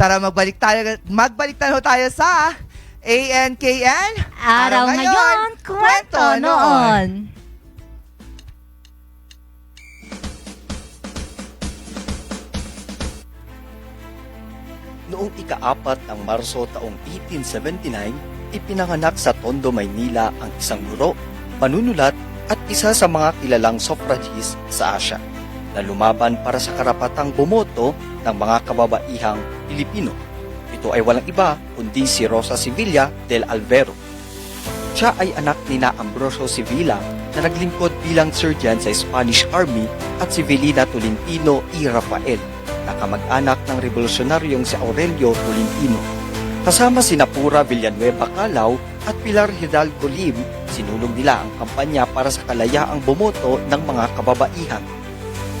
Tara, magbalik tayo, magbalik tayo tayo sa ANKN. Araw ngayon, kwento noon. Noong ika-apat ng Marso taong 1879, ipinanganak sa Tondo, Maynila ang isang guro, manunulat at isa sa mga kilalang suffragist sa Asya na lumaban para sa karapatang bumoto ng mga kababaihang Pilipino. Ito ay walang iba kundi si Rosa Sevilla del Alvero. Siya ay anak ni na Ambrosio Sevilla na naglingkod bilang surgeon sa Spanish Army at si Velina Tolentino y Rafael na kamag-anak ng revolusyonaryong si Aurelio Tolentino. Kasama si Napura Villanueva Calao at Pilar Hidalgo Lim, sinulong nila ang kampanya para sa kalayaang bumoto ng mga kababaihan.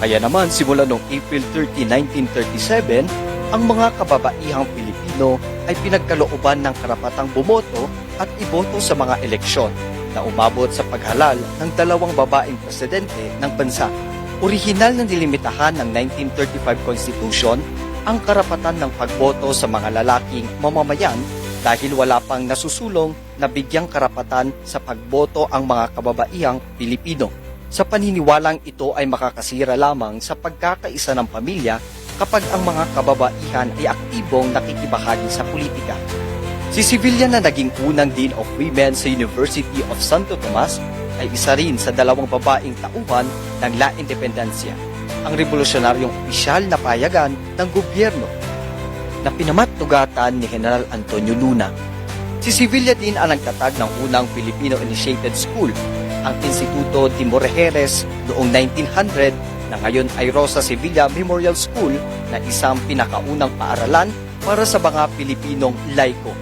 Kaya naman simula noong April 30, 1937, ang mga kababaihang Pilipino ay pinagkalooban ng karapatang bumoto at iboto sa mga eleksyon na umabot sa paghalal ng dalawang babaeng presidente ng bansa. Orihinal na nilimitahan ng 1935 Constitution ang karapatan ng pagboto sa mga lalaking mamamayan dahil wala pang nasusulong na bigyang karapatan sa pagboto ang mga kababaihang Pilipino. Sa paniniwalang ito ay makakasira lamang sa pagkakaisa ng pamilya kapag ang mga kababaihan ay aktibong nakikibahagi sa politika. Si Sevilla na naging unang Dean of Women sa University of Santo Tomas ay isa rin sa dalawang babaeng tauhan ng La Independencia, ang revolusyonaryong opisyal na payagan ng gobyerno na pinamatnugatan ni General Antonio Luna. Si Sevilla din ang nagtatag ng unang Filipino-initiated school, ang Instituto de Mujeres noong 1900 na ngayon ay Rosa Sevilla Memorial School na isang pinakaunang paaralan para sa mga Pilipinong laiko.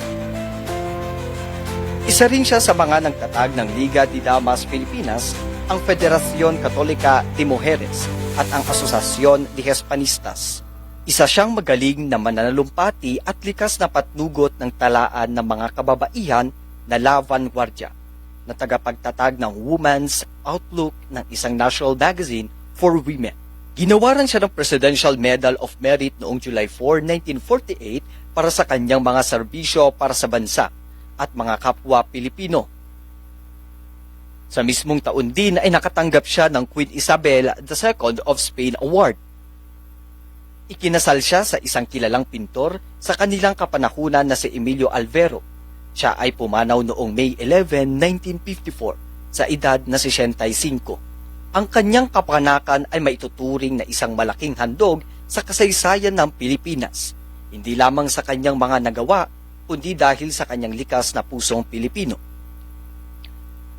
Isa rin siya sa mga nagtatag ng Liga de Damas Pilipinas, ang Federasyon Katolika de Mujeres at ang Asosasyon de Hispanistas. Isa siyang magaling na mananalumpati at likas na patnugot ng talaan ng mga kababaihan na La Vanguardia na tagapagtatag ng Women's Outlook ng isang national magazine for women. Ginawaran siya ng Presidential Medal of Merit noong July 4, 1948 para sa kanyang mga serbisyo para sa bansa at mga kapwa Pilipino. Sa mismong taon din ay nakatanggap siya ng Queen Isabel II of Spain Award. Ikinasal siya sa isang kilalang pintor sa kanilang kapanahunan na si Emilio Alvero. Siya ay pumanaw noong May 11, 1954 sa edad na 65. Ang kanyang kapanakan ay maituturing na isang malaking handog sa kasaysayan ng Pilipinas, hindi lamang sa kanyang mga nagawa, kundi dahil sa kanyang likas na pusong Pilipino.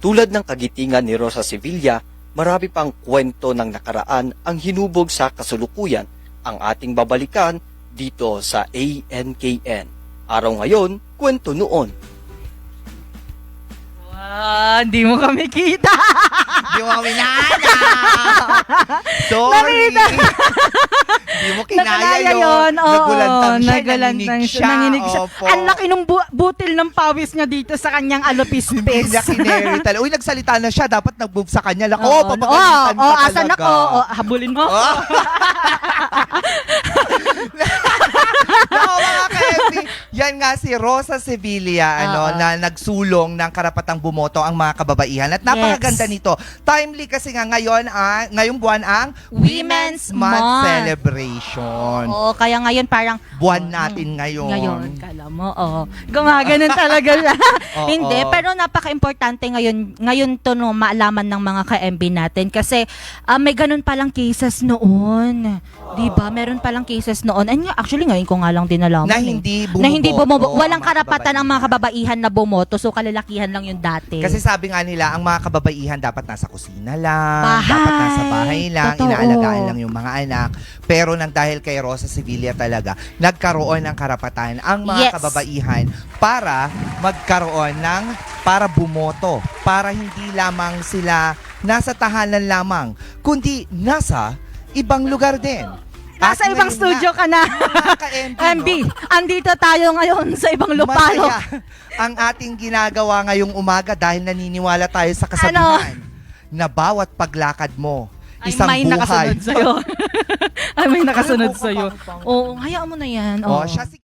Tulad ng kagitingan ni Rosa Sevilla, marami pang kwento ng nakaraan ang hinubog sa kasulukuyan ang ating babalikan dito sa ANKN. Araw ngayon, kwento noon. Ah, hindi mo kami kita. Di mo kami nana. Sorry. Di mo kinaya yun. Oo, Nagulantang siya. nagulantang nanginig siya. Nanginig siya. Opo. Ang laki ng bu- butil ng pawis niya dito sa kanyang Hindi alopispis. niya kineri talaga. Uy, nagsalita na siya. Dapat nag-move sa kanya. Lako, papagalitan ka asan talaga. ako? Oo, habulin mo. Oh. yan nga si Rosa Sevilla ano, Oo. na nagsulong ng karapatang bumoto ang mga kababaihan. At napakaganda Yes. nito. Timely kasi nga ngayon, ang, ngayong buwan ang Women's Month, Month. Celebration. Oo, kaya ngayon parang Buwan natin ngayon. Ngayon, kala mo, oo. Gumaganon talaga siya. Oo. Hindi, pero napaka-importante ngayon, ngayon to no, maalaman ng mga ka-MB natin kasi ah, may ganun palang cases noon. 'Di ba? Meron palang cases noon. And nga, actually ngayon ko nga lang din nalaman. Na eh. hindi bumoboto. na hindi bumobo- ang walang mga karapatan ang mga kababaihan. kababaihan na bumoto. So kalalakihan lang yung dati. Kasi sabi nga nila, ang mga kababaihan dapat nasa kusina lang, Bahay. dapat nasa bahay lang, Totoo. inaalagaan lang yung mga anak. Pero nang dahil kay Rosa Sevilla talaga, nagkaroon ng karapatan ang mga Yes. kababaihan para magkaroon ng, para bumoto, para hindi lamang sila nasa tahanan lamang, kundi nasa ibang lugar din. Nasa At ibang studio ka na. MB, andito tayo ngayon sa ibang lupalo. Masaya ang ating ginagawa ngayong umaga dahil naniniwala tayo sa kasabihan na bawat paglakad mo, Ano? Ay, isang may buhay. nakasunod sa'yo. Ay, may nakasunod Ano, sa'yo. pang- pang- Oo, hayaan mo na yan. Oh, Oo. siya si